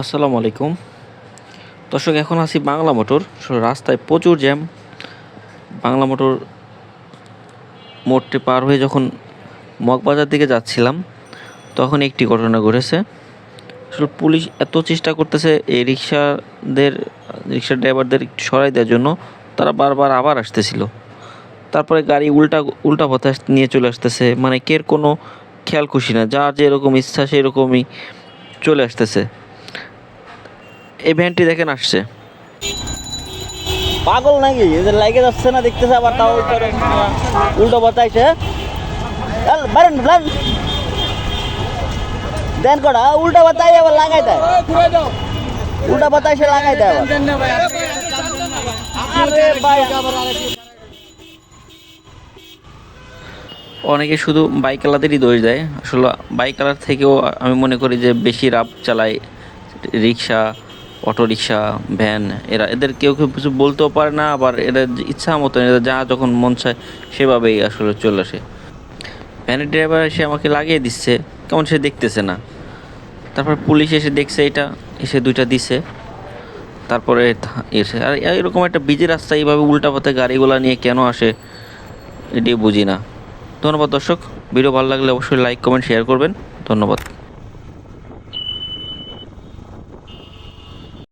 আসসালামু আলাইকুম। দর্শক, এখন আছি বাংলা মোটর। রাস্তায় প্রচুর জ্যাম। বাংলা মোটর মোড়টি পার হয়ে যখন মগবাজার দিকে যাচ্ছিলাম, তখন একটি ঘটনা ঘটেছে। আসলে পুলিশ এত চেষ্টা করতেছে এই রিক্সাদের, রিক্সা ড্রাইভারদের একটু সরাই দেওয়ার জন্য, তারা বারবার আবার আসতেছিল। তারপরে গাড়ি উল্টা উল্টা পথে নিয়ে চলে আসতেছে। মানে কের কোনো খেয়াল খুশি না। যার যেরকম ইচ্ছা সেরকমই চলে আসতেছে। এই ভ্যানটি দেখেন আসছে। পাগল নাকি? এদের লাগে যাচ্ছে না দেখতেছে আবার তাও উল্টো বাতাইছে বারেন বারেন দেন করা উল্টা বাতাই আবার লাগাই দেয়। উল্টা বাতাইছে লাগাই দেয় অনেকে শুধু বাইকওয়ালাদেরই দোষ দেয়। আসলে বাইকওয়ালার থেকেও আমি মনে করি যে বেশি রাব চালায় রিক্সা। অটো রিক্সা ভ্যান, এরা এদের কেউ কেউ কিছু বলতেও পারে না, আবার এরা ইচ্ছা মতো এরা যা যখন মন চায় সেভাবেই আসলে চলে আসে। ভ্যানের ড্রাইভার এসে আমাকে লাগিয়ে দিচ্ছে, কেমন সে দেখতেছে না। তারপর পুলিশ এসে দেখছে এটা, এসে দুইটা দিছে। তারপরে এসে, আর এরকম একটা বিজি রাস্তা, এইভাবে উল্টা পথে গাড়িগুলো নিয়ে কেন আসে, এটি বুঝি না। ধন্যবাদ দর্শক, ভিডিও ভালো লাগলে অবশ্যই লাইক কমেন্ট শেয়ার করবেন। ধন্যবাদ।